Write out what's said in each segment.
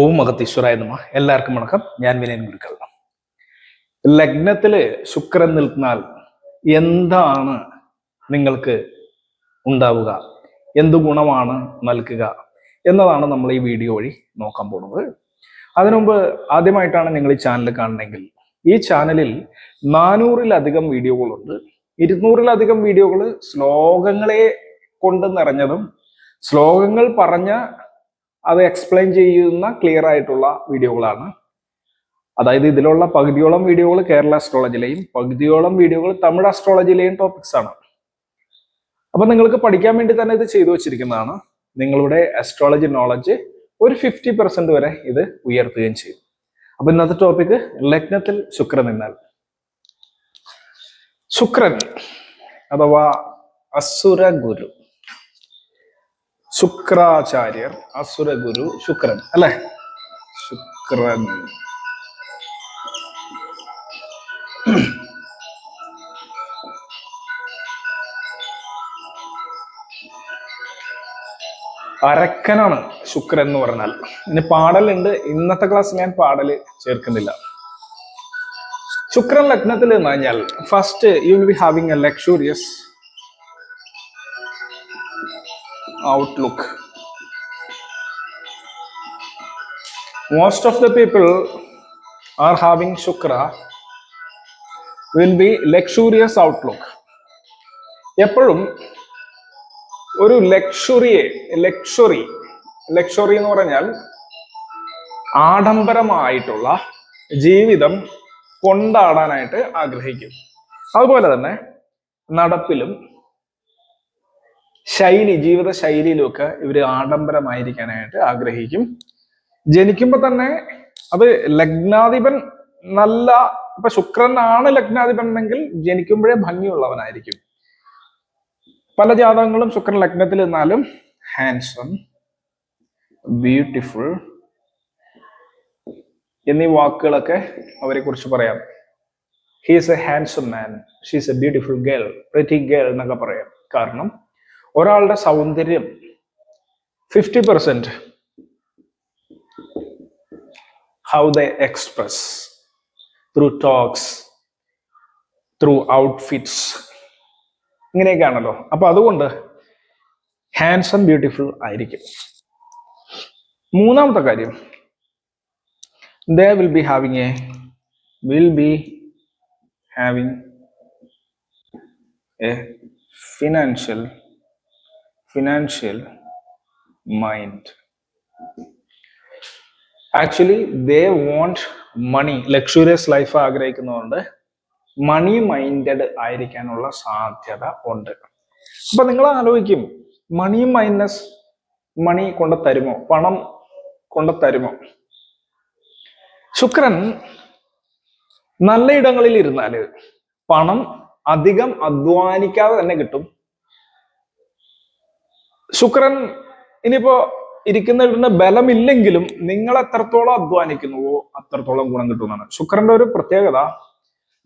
ഓം മഹത്തീശ്വരായ നമ. എല്ലാവർക്കും വണക്കം. ഞാൻ വിനയൻ ഗുരുക്കൾ ലഗ്നത്തിൽ ശുക്രൻ നിൽക്കുന്നാൽ എന്താണ് നിങ്ങൾക്ക് ഉണ്ടാവുക? എന്ത് ഗുണമാണ് നൽകുക? എന്നതാണ് നമ്മൾ ഈ വീഡിയോ വഴി നോക്കാൻ പോകുന്നത്. അതിനുമുമ്പ് ആദ്യമായിട്ടാണ് നിങ്ങൾ ഈ ചാനൽ കാണണമെങ്കിൽ ഈ ചാനലിൽ നാനൂറിലധികം വീഡിയോകളുണ്ട്. ഇരുന്നൂറിലധികം വീഡിയോകൾ ശ്ലോകങ്ങളെ കൊണ്ട് നിറഞ്ഞതും ശ്ലോകങ്ങൾ പറഞ്ഞ അത് എക്സ്പ്ലെയിൻ ചെയ്യുന്ന ക്ലിയർ ആയിട്ടുള്ള വീഡിയോകളാണ്. അതായത് ഇതിലുള്ള പകുതിയോളം വീഡിയോകൾ കേരള അസ്ട്രോളജിയിലെയും പകുതിയോളം വീഡിയോകൾ തമിഴ് അസ്ട്രോളജിയിലെയും ടോപ്പിക്സ് ആണ്. അപ്പൊ നിങ്ങൾക്ക് പഠിക്കാൻ വേണ്ടി തന്നെ ഇത് ചെയ്തു വെച്ചിരിക്കുന്നതാണ്. നിങ്ങളുടെ അസ്ട്രോളജി നോളജ് ഒരു ഫിഫ്റ്റി പെർസെന്റ് വരെ ഇത് ഉയർത്തുകയും ചെയ്യും. അപ്പൊ ഇന്നത്തെ ടോപ്പിക് ലഗ്നത്തിൽ ശുക്രൻ എന്നാൽ? ശുക്രൻ അഥവാ അസുര ഗുരു. ശുക്രാചാര്യർ അസുരഗുരു ശുക്രൻ അല്ലെ? ശുക്രൻ. അരക്കനാണ് ശുക്രൻ എന്ന് പറഞ്ഞാൽ. ഇനി പാടലുണ്ട്. ഇന്നത്തെ ക്ലാസ് ഞാൻ പാടൽ ചേർക്കുന്നില്ല. ശുക്രൻ ലഗ്നത്തിൽ എന്ന് കഴിഞ്ഞാൽ first you will be having a luxurious outlook. Most of the people are having Shukra will be luxurious outlook. എപ്പോഴും ഒരു ലക്ഷറിയെ ലക്ഷറി ലക്ഷറി എന്ന് പറഞ്ഞാൽ ആഡംബരമായിട്ടുള്ള ജീവിതം കൊണ്ടാടാനായിട്ട് ആഗ്രഹിക്കും അതുപോലെ തന്നെ നടപ്പിലും ശൈലി ജീവിത ശൈലിയിലുമൊക്കെ ഇവർ ആഡംബരമായിരിക്കാനായിട്ട് ആഗ്രഹിക്കും. ജനിക്കുമ്പോൾ തന്നെ അത് ലഗ്നാധിപൻ നല്ല ഇപ്പൊ ശുക്രനാണ് ലഗ്നാധിപൻ എന്നെങ്കിൽ ജനിക്കുമ്പോഴേ ഭംഗിയുള്ളവനായിരിക്കും. പല ജാതകങ്ങളും ശുക്രൻ ലഗ്നത്തിൽ നിന്നാലും ഹാൻസം ബ്യൂട്ടിഫുൾ എന്നീ വാക്കുകളൊക്കെ അവരെ കുറിച്ച് പറയാം he's a handsome man she's a beautiful girl pretty girl എന്നൊക്കെ പറയാം. കാരണം ഒരാളുടെ സൗന്ദര്യം fifty percent how the express through talks through outfits ഇങ്ങനെയൊക്കെയാണല്ലോ. അപ്പൊ അതുകൊണ്ട് ഹാൻസം ബ്യൂട്ടിഫുൾ ആയിരിക്കും. മൂന്നാമത്തെ കാര്യം the will be having a will be having a financial financial mind. Actually they want money luxurious life ആഗ്രഹിക്കുന്നതുകൊണ്ട് money minded ആയിരിക്കാനുള്ള സാധ്യത ഉണ്ട്. അപ്പൊ നിങ്ങൾ ആലോചിക്കും മണി മൈനസ് മണി കൊണ്ട് തരുമോ പണം കൊണ്ട് തരുമോ ശുക്രൻ നല്ല ഇടങ്ങളിൽ ഇരുന്നാൽ പണം അധികം അധ്വാനിക്കാതെ തന്നെ കിട്ടും. ശുക്രൻ ഇനിയിപ്പോ ഇരിക്കുന്ന വീടിന് ബലമില്ലെങ്കിലും നിങ്ങൾ എത്രത്തോളം അധ്വാനിക്കുന്നുവോ അത്രത്തോളം ഗുണം കിട്ടുന്നതാണ് ശുക്രന്റെ ഒരു പ്രത്യേകത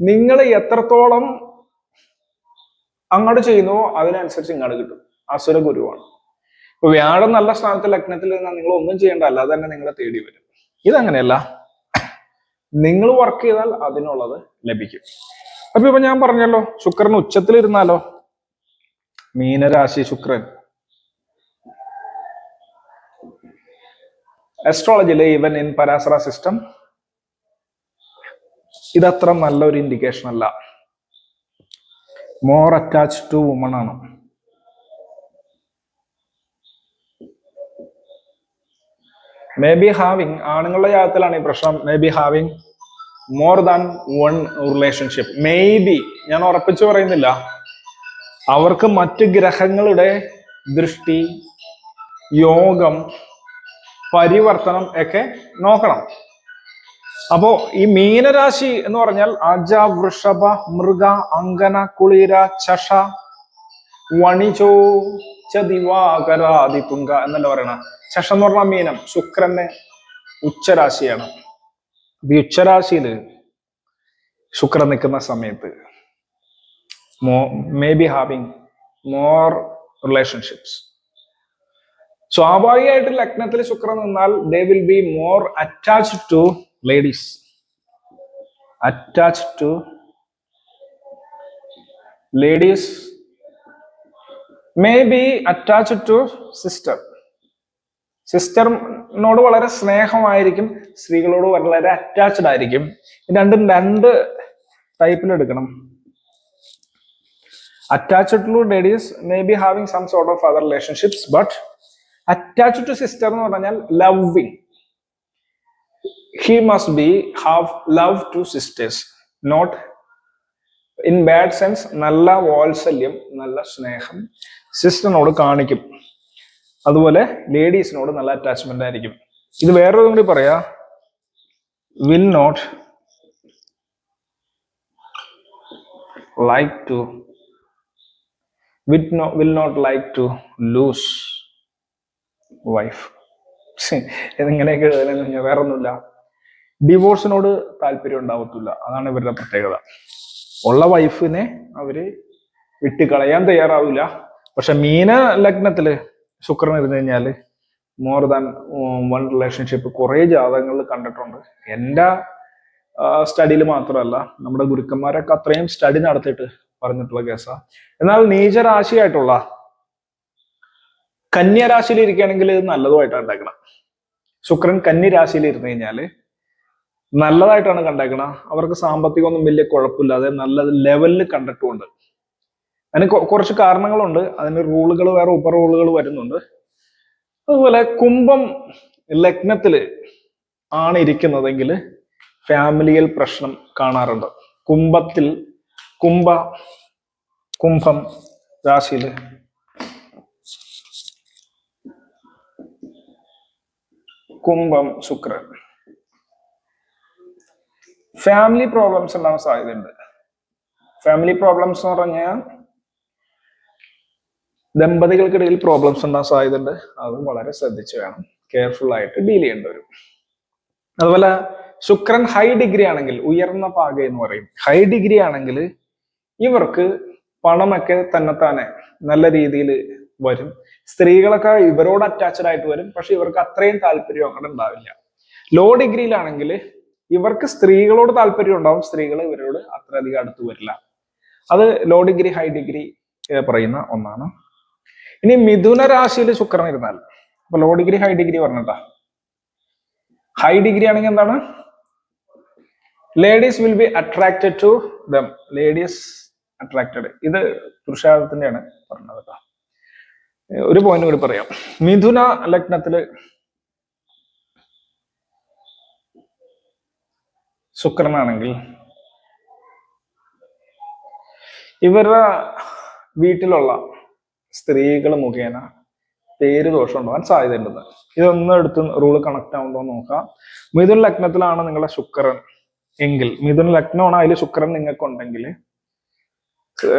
നിങ്ങൾ എത്രത്തോളം അങ്ങോട്ട് ചെയ്യുന്നുവോ അതിനനുസരിച്ച് ഇങ്ങോട്ട് കിട്ടും. അസുര ഗുരുവാണ്. ഇപ്പൊ വ്യാഴം നല്ല സ്ഥാനത്ത് ലഗ്നത്തിൽ നിന്നാൽ നിങ്ങൾ ഒന്നും ചെയ്യേണ്ട അല്ലാതെ തന്നെ നിങ്ങളെ തേടി വരും. ഇതങ്ങനെയല്ല. നിങ്ങൾ വർക്ക് ചെയ്താൽ അതിനുള്ളത് ലഭിക്കും. അപ്പൊ ഇപ്പൊ ഞാൻ പറഞ്ഞല്ലോ ശുക്രൻ ഉച്ചത്തിലിരുന്നാലോ? മീനരാശി ശുക്രൻ. അസ്ട്രോളജിയിലെ ഈവൻ ഇൻ പരാസറ സിസ്റ്റം ഇതത്ര നല്ലൊരു ഇൻഡിക്കേഷൻ അല്ല. മോർ അറ്റാച്ച് ടു വുമൺ ആണ്. മേ ബി ഹാവിങ് ആണുങ്ങളുടെ ജാതത്തിലാണ് ഈ പ്രശ്നം. May be having more than one relationship may be ഞാൻ ഉറപ്പിച്ചു പറയുന്നില്ല. അവർക്ക് മറ്റ് ഗ്രഹങ്ങളുടെ ദൃഷ്ടി യോഗം പരിവർത്തനം ഒക്കെ നോക്കണം. അപ്പോ ഈ മീനരാശി എന്ന് പറഞ്ഞാൽ അജ വൃഷഭ മൃഗ അങ്കന കുളിര ചഷ വണിചോ ചതിവാകരാതിതുങ്ക എന്നല്ല പറയണ? ചഷ എന്ന് പറഞ്ഞ മീനം. ശുക്രന്റെ ഉച്ചരാശിയാണ്. ഈ ഉച്ചരാശിയിൽ ശുക്രൻ നിൽക്കുന്ന സമയത്ത് മോ may be having more relationships സ്വാഭാവികമായിട്ട് ലഗ്നത്തിൽ ശുക്രൻ നിന്നാൽ they will be more attached to ladies attached to ladies may be attached to sister സിസ്റ്ററിനോട് വളരെ സ്നേഹമായിരിക്കും സ്ത്രീകളോട് വളരെ അറ്റാച്ച്ഡ് ആയിരിക്കും. രണ്ടും രണ്ട് ടൈപ്പിൽ എടുക്കണം. Attached to ladies may be having some sort of other relationships but attached to sister എന്ന് പറഞ്ഞാൽ loving he must be have love to sisters not in bad sense നല്ല വാത്സല്യം നല്ല സ്നേഹം. സിസ്റ്ററിനോട് കാണിക്കും. അതുപോലെ ലേഡീസിനോട് നല്ല അറ്റാച്ച്മെന്റ് ആയിരിക്കും. ഇത് വേറൊരു കൂടി പറയാ. Will not like to will not like to lose wife ഇതിങ്ങനെയൊക്കെ എഴുതലെന്ന് കഴിഞ്ഞാൽ വേറെ ഒന്നുമില്ല ഡിവോഴ്സിനോട് താല്പര്യം ഉണ്ടാവത്തില്ല. അതാണ് ഇവരുടെ പ്രത്യേകത. ഉള്ള വൈഫിനെ അവർ വിട്ടുകളയാൻ തയ്യാറാവില്ല. പക്ഷെ മീന ലഗ്നത്തിൽ ശുക്രൻ ഇരുന്നു കഴിഞ്ഞാൽ മോർ ദാൻ വൺ റിലേഷൻഷിപ്പ് കുറെ ജാതകങ്ങളിൽ കണ്ടിട്ടുണ്ട്. എന്റെ സ്റ്റഡിയിൽ മാത്രമല്ല നമ്മുടെ ഗുരുക്കന്മാരൊക്കെ അത്രയും സ്റ്റഡി നടത്തിയിട്ട് പറഞ്ഞിട്ടുള്ള കേസാ എന്നാൽ നീചരാശിയായിട്ടുള്ള കന്യരാശിയിൽ ഇരിക്കുകയാണെങ്കിൽ ഇത് നല്ലതുമായിട്ടാണ് ഉണ്ടാക്കണം. ശുക്രൻ കന്നി ഇരുന്നു കഴിഞ്ഞാൽ നല്ലതായിട്ടാണ് കണ്ടേക്കണം. അവർക്ക് സാമ്പത്തികമൊന്നും വലിയ കുഴപ്പമില്ലാതെ നല്ല ലെവലിൽ കണ്ടിട്ടുമുണ്ട്. അതിന് കുറച്ച് കാരണങ്ങളുണ്ട്. അതിന് റൂളുകൾ വേറെ ഉപ റൂളുകൾ വരുന്നുണ്ട്. അതുപോലെ കുംഭം ലഗ്നത്തിൽ ആണ് ഇരിക്കുന്നതെങ്കിൽ ഫാമിലിയിൽ പ്രശ്നം കാണാറുണ്ട്. കുംഭത്തിൽ കുംഭ കുംഭം രാശിയിൽ കുംഭം ശുക്രൻ. ഫാമിലി പ്രോബ്ലംസ് ഉണ്ടാവാൻ സാധ്യതയുണ്ട്. ഫാമിലി പ്രോബ്ലംസ് എന്ന് പറഞ്ഞാൽ ദമ്പതികൾക്കിടയിൽ പ്രോബ്ലംസ് ഉണ്ടാകാൻ സാധ്യതയുണ്ട്. അത് വളരെ ശ്രദ്ധിച്ചു വേണം. കെയർഫുൾ ആയിട്ട് ഡീൽ ചെയ്യേണ്ടി വരും. അതുപോലെ ശുക്രൻ ഹൈ ഡിഗ്രി ആണെങ്കിൽ ഉയർന്ന പാക എന്ന് പറയും. ഹൈ ഡിഗ്രി ആണെങ്കിൽ ഇവർക്ക് പണമൊക്കെ തന്നെത്താനെ നല്ല രീതിയിൽ വരും. സ്ത്രീകളൊക്കെ ഇവരോട് അറ്റാച്ചഡ് ആയിട്ട് വരും പക്ഷെ ഇവർക്ക് അത്രയും താല്പര്യം അങ്ങനെ ഉണ്ടാവില്ല. ലോ ഡിഗ്രിയിലാണെങ്കിൽ ഇവർക്ക് സ്ത്രീകളോട് താല്പര്യം ഉണ്ടാവും സ്ത്രീകൾ ഇവരോട് അത്ര അധികം അടുത്ത് വരില്ല. അത് ലോ ഡിഗ്രി ഹൈ ഡിഗ്രി പറയുന്ന ഒന്നാണ്. ഇനി മിഥുന രാശിയിൽ ശുക്രൻ ഇരുന്നാൽ അപ്പൊ ലോ ഡിഗ്രി ഹൈ ഡിഗ്രി പറഞ്ഞിട്ടാ. ഹൈ ഡിഗ്രി ആണെങ്കിൽ എന്താണ്? Ladies will be attracted to them ladies attracted ഇത് പുരുഷാർത്ഥത്തിന്റെയാണ് പറഞ്ഞത് കേട്ടോ. ഒരു പോയിന്റ് കൂടി പറയാം. മിഥുന ലഗ്നത്തിൽ ശുക്രനാണെങ്കിൽ ഇവരുടെ വീട്ടിലുള്ള സ്ത്രീകൾ മുഖേന പേര് ദോഷം ഉണ്ടാവാൻ സാധ്യതയുണ്ടെന്ന് ഇതൊന്നും എടുത്ത് റൂൾ കണക്ട് ആവുമ്പോൾ നോക്കാം. മിഥുന ലഗ്നത്തിലാണ് നിങ്ങളുടെ ശുക്രൻ എങ്കിൽ മിഥുൻ ലഗ്നമാണ് അതിൽ ശുക്രൻ നിങ്ങൾക്ക് ഉണ്ടെങ്കിൽ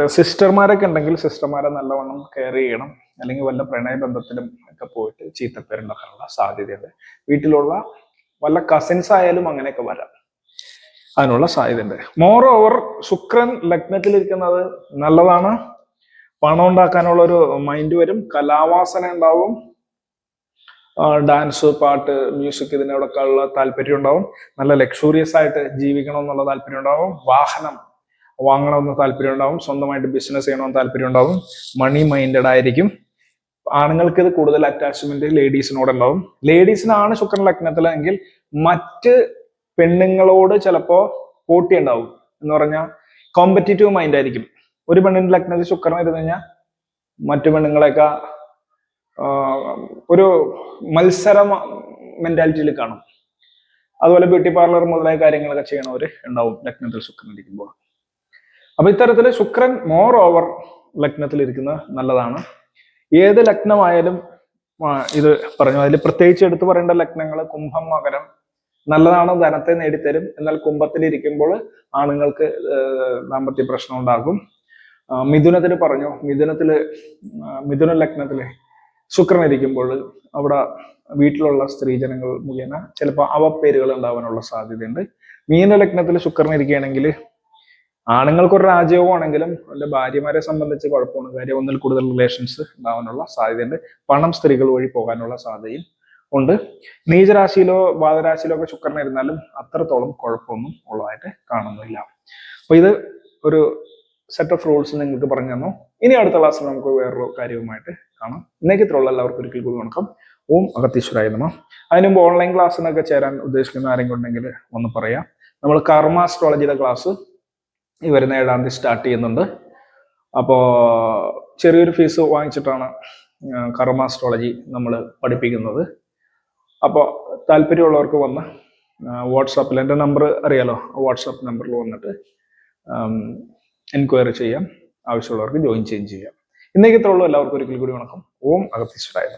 സിസ്റ്റർമാരൊക്കെ ഉണ്ടെങ്കിൽ സിസ്റ്റർമാരെ നല്ലവണ്ണം കെയർ ചെയ്യണം. അല്ലെങ്കിൽ വല്ല പ്രണയബന്ധത്തിലും ഒക്കെ പോയിട്ട് ചീത്തപ്പേരുണ്ടാക്കാനുള്ള സാധ്യതയുണ്ട്. വീട്ടിലുള്ള വല്ല കസിൻസ് ആയാലും അങ്ങനെയൊക്കെ വരാം. അതിനുള്ള സാധ്യതയുണ്ട്. മോർ ഓവർ ശുക്രൻ ലഗ്നത്തിലിരിക്കുന്നത് നല്ലതാണ്. പണം ഉണ്ടാക്കാനുള്ള ഒരു മൈൻഡ് വരും. കലാവാസന ഉണ്ടാവും. ഡാൻസ് പാട്ട് മ്യൂസിക് ഇതിനോടൊക്കെ ഉള്ള താല്പര്യം ഉണ്ടാവും. നല്ല ലക്ഷൂറിയസ് ആയിട്ട് ജീവിക്കണം എന്നുള്ള താല്പര്യം ഉണ്ടാവും. വാഹനം വാങ്ങണമെന്ന് താല്പര്യം ഉണ്ടാവും സ്വന്തമായിട്ട് ബിസിനസ് ചെയ്യണമെന്ന് താല്പര്യം ഉണ്ടാവും മണി മൈൻഡഡ് ആയിരിക്കും. ആണുങ്ങൾക്ക് ഇത് കൂടുതൽ അറ്റാച്ച്മെന്റ് ലേഡീസിനോട് ഉണ്ടാവും ലേഡീസിനാണ് ശുക്രൻ ലഗ്നത്തിലെങ്കിൽ മറ്റ് പെണ്ണുങ്ങളോട് ചിലപ്പോ പോട്ടി ഉണ്ടാവും എന്ന് പറഞ്ഞാൽ കോമ്പറ്റീറ്റീവ് മൈൻഡ് ആയിരിക്കും. ഒരു പെണ്ണിന്റെ ലഗ്നത്തിൽ ശുക്രൻ ഇരുന്ന് കഴിഞ്ഞാൽ മറ്റു പെണ്ണുങ്ങളെയൊക്കെ ഒരു മത്സര മെന്റാലിറ്റിയിൽ കാണും. അതുപോലെ ബ്യൂട്ടി പാർലർ മുതലായ കാര്യങ്ങളൊക്കെ ചെയ്യണവര് ഉണ്ടാവും ലഗ്നത്തിൽ ശുക്രൻ ഇരിക്കുമ്പോൾ അപ്പൊ ഇത്തരത്തിൽ ശുക്രൻ മോർ ഓവർ ലഗ്നത്തിൽ ഇരിക്കുന്നത് നല്ലതാണ്. ഏത് ലഗ്നമായാലും ഇത് പറഞ്ഞു. അതിൽ പ്രത്യേകിച്ച് എടുത്തു പറയേണ്ട ലഗ്നങ്ങൾ കുംഭം മകരം നല്ലതാണ് ധനത്തെ നേടിത്തരും. എന്നാൽ കുംഭത്തിൽ ഇരിക്കുമ്പോൾ ആണുങ്ങൾക്ക് ദാമ്പത്യ പ്രശ്നം ഉണ്ടാകും. മിഥുനത്തിൽ പറഞ്ഞു. മിഥുനത്തിൽ മിഥുന ലഗ്നത്തിൽ ശുക്രൻ ഇരിക്കുമ്പോൾ അവിടെ വീട്ടിലുള്ള സ്ത്രീജനങ്ങൾ മുഖേന ചിലപ്പോൾ അവപ്പേരുകൾ ഉണ്ടാവാനുള്ള സാധ്യതയുണ്ട്. മീന ലഗ്നത്തിൽ ശുക്രൻ ഇരിക്കുകയാണെങ്കിൽ ആണുങ്ങൾക്കൊരു രാജയോഗമാണെങ്കിലും അല്ലെ ഭാര്യമാരെ സംബന്ധിച്ച് കുഴപ്പമാണ്. കാര്യം ഒന്നിൽ കൂടുതൽ റിലേഷൻസ് ഉണ്ടാവാനുള്ള സാധ്യതയുണ്ട്. പണം സ്ത്രീകൾ വഴി പോകാനുള്ള സാധ്യതയും ഉണ്ട്. നീചരാശിയിലോ വാദരാശിയിലോ ഒക്കെ ശുക്രൻ ഇരുന്നാലും അത്രത്തോളം കുഴപ്പമൊന്നും ഉള്ളതായിട്ട് കാണുന്നില്ല. അപ്പൊ ഇത് ഒരു സെറ്റ് ഓഫ് റൂൾസ് നിങ്ങൾക്ക് പറഞ്ഞു തന്നു. ഇനി അടുത്ത ക്ലാസ്സിൽ നമുക്ക് വേറൊരു കാര്യവുമായിട്ട് കാണാം. ഇന്നേക്ക് ഇത്രയുള്ള എല്ലാവർക്കും ഒരിക്കൽ കൂടി വണക്കം. ഓം അഗത്തീശ്വരായ നമ. അതിന് മുമ്പ് ഓൺലൈൻ ക്ലാസ്സിനൊക്കെ ചേരാൻ ഉദ്ദേശിക്കുന്ന ആരെങ്കിലും ഉണ്ടെങ്കിൽ ഒന്ന് പറയാം. നമ്മൾ കർമ്മ അസ്ട്രോളജിയുടെ ക്ലാസ് ഈ വരുന്ന ഏഴാം തീയതി സ്റ്റാർട്ട് ചെയ്യുന്നുണ്ട്. അപ്പോൾ ചെറിയൊരു ഫീസ് വാങ്ങിച്ചിട്ടാണ് കർമ്മ അസ്ട്രോളജി നമ്മൾ പഠിപ്പിക്കുന്നത്. അപ്പോൾ താല്പര്യമുള്ളവർക്ക് വന്ന് വാട്സാപ്പിൽ എന്റെ നമ്പർ അറിയാലോ? വാട്സാപ്പ് നമ്പറിൽ വന്നിട്ട് എൻക്വയറി ചെയ്യാം. ആവശ്യമുള്ളവർക്ക് ജോയിൻ ചെയ്യുകയും ചെയ്യാം. ഇന്നേക്ക് ഇത്രയുള്ളൂ എല്ലാവർക്കും ഒരിക്കൽ കൂടി വണക്കം. ഓം അഗത്തീശ്വരായ